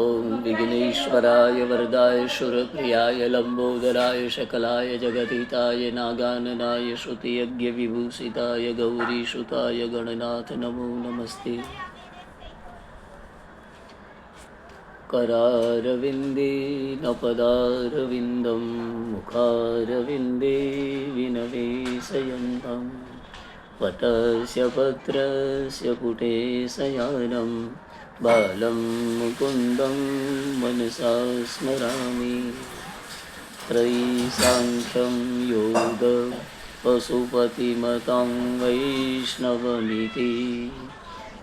ॐ विघ्नेश्वराय वरदाय सुरप्रियाय लम्बोदराय शकलाय जगदिताय नागाननाय श्रुतियज्ञविभूषिताय गौरीसुताय गणनाथ नमो नमस्ते करारविन्दे न पदारविन्दं मुखारविन्दे विनवेशयन्तम् पतस्य पत्रस्य पुटे शयानं बालं मुकुन्दं मनसा स्मरामि। त्रयीसाङ्ख्यं योग पशुपतिमतं वैष्णवमिति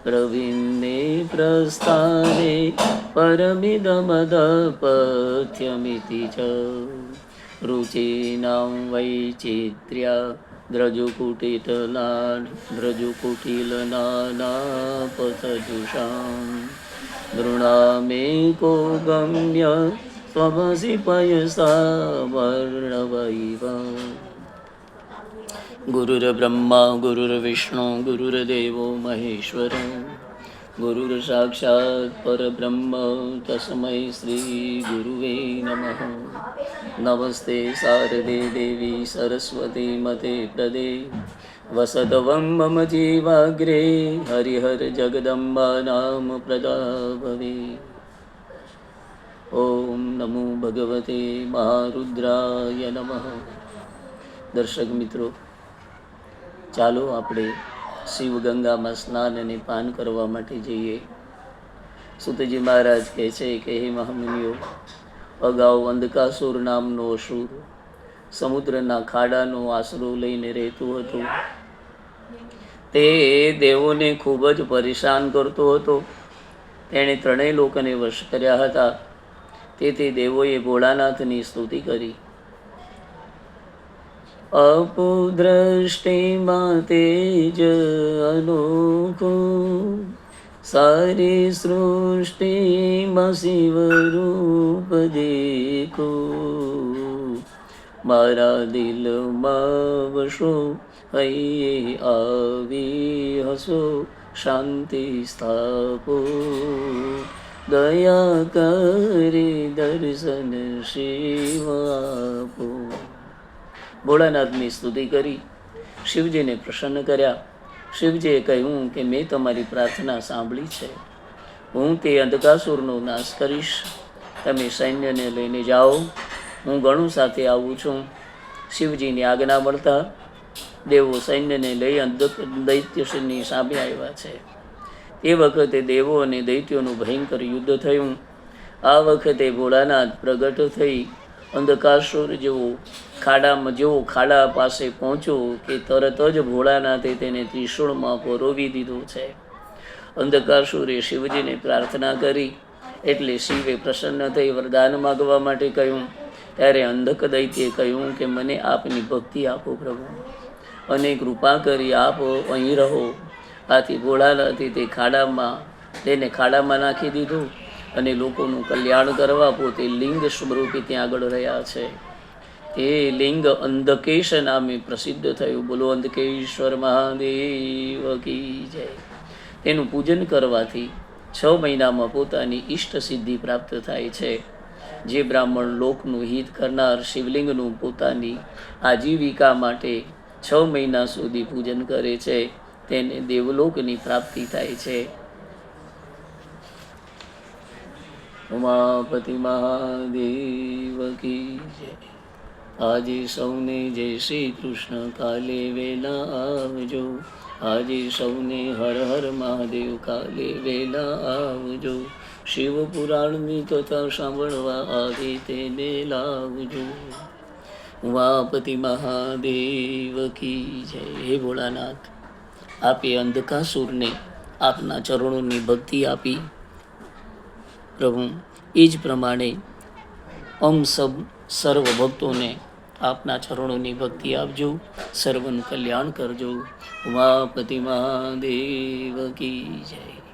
प्रवीणे प्रस्थाने परमिदमदपथ्यमिति च। रुचीनां वैचित्र्या દ્રજુકુટિતલા દ્રજુકુટિલનાના પથજુષાં નૃણામેકો ગમ્ય ત્વમસી પયસા વર્ણવૈવ ગુરુર્બ્રહ્મા ગુરુર્વિષ્ણુ ગુરુર્દેવો મહેશ્વર ગુરુર સાક્ષાત પરબ્રહ્મ તસ્મય શ્રી ગુરુવે નમઃ નમસ્તે શારદે દેવી સરસ્વતી મતે પ્રદે વસતવં મમ જીવાગ્રે હરિહર જગદંબા નામ પ્રદાભવે ઓમ નમો ભગવતે મહારુદ્રાય નમઃ દર્શક મિત્રો ચાલો આપણે શિવગંગામાં સ્નાન અને પાન કરવા માટે જઈએ. સુતજી મહારાજ કહે છે કે, હે મહામુનિઓ, અગાઉ અંધકાસુર નામનો અસુર સમુદ્રના ખાડાનો આશરો લઈને રહેતું હતું. તે દેવોને ખૂબ જ પરેશાન કરતો હતો. તેણે ત્રણેય લોકોને વશ કર્યા હતા. તેથી દેવોએ ભોળાનાથની સ્તુતિ કરી. અપુદ્રષ્ટિમાં તેજ અનોખું. સારી સૃષ્ટિમાં શિવરૂપ દેખો. મારા દિલમાં વસો હૈયે આવી હસો, શાંતિ સ્થાપો. દયા કરી દર્શન શિવ આપો. ભોળાનાથની સ્તુતિ કરી. શિવજીને પ્રસન્ન કર્યા. શિવજીએ કહ્યું કે મેં તમારી પ્રાર્થના સાંભળી છે. હું તે અંધકાસુરનો નાશ કરીશ. તમે સૈન્યને લઈને જાઓ. હું ગણું સાથે આવું છું. શિવજીની આજ્ઞા મળતા દેવો સૈન્યને લઈ અંધ દૈત્યની સામે આવ્યા છે. એ વખતે દેવો અને દૈત્યોનું ભયંકર યુદ્ધ થયું. આ વખતે ભોળાનાથ પ્રગટ થઈ અંધકાસુર જેવો, ખાડામાં જેવો ખાડા પાસે પહોંચ્યો કે તરત જ ભોળાનાથે તેને ત્રિશુળમાં પરોવી દીધો છે. અંધકાસુરે શિવજીને પ્રાર્થના કરી, એટલે શિવે પ્રસન્ન થઈ વરદાન માગવા માટે કહ્યું, ત્યારે અંધક દૈત્યે કહ્યું કે મને આપની ભક્તિ આપો પ્રભુ. અને કૃપા કરી આપ અહીં રહો. આથી ભોળાનાથી તે ખાડામાં, તેને ખાડામાં નાખી દીધું. અને લોકોનું કલ્યાણ કરવા પોતે લિંગ સ્વરૂપે ત્યાં આગળ રહ્યા છે. તે લિંગ અંધકેશ નામે પ્રસિદ્ધ થયું. બોલો, અંધકેશ્વર મહાદેવ કી જય. તેનું પૂજન કરવાથી છ મહિનામાં પોતાની ઈષ્ટ સિદ્ધિ પ્રાપ્ત થાય છે. જે બ્રાહ્મણ લોકનું હિત કરનાર શિવલિંગનું પોતાની આજીવિકા માટે છ મહિના સુધી પૂજન કરે છે. તેને દેવલોકની પ્રાપ્તિ થાય છે. ઉમાપતિ મહાદેવ કી જય. આજે સૌને જય શ્રી કૃષ્ણ. કાલે વેલા આવજો. આજે સૌને હર હર મહાદેવ. કાલે વેલા આવજો. શિવ પુરાણની કથા સાંભળવા આવે તેને લાવજો. ઉમાપતિ મહાદેવ કી જય. હે ભોળાનાથ, આપે અંધકાસુરને આપના ચરણોની ભક્તિ આપી. પ્રભુ. એ જ પ્રમાણે અમ સબ સર્વ ભક્તોને આપના ચરણોની ભક્તિ આપજો. સર્વનું કલ્યાણ કરજો. ઉમાપતિ મહાદેવ કી જય.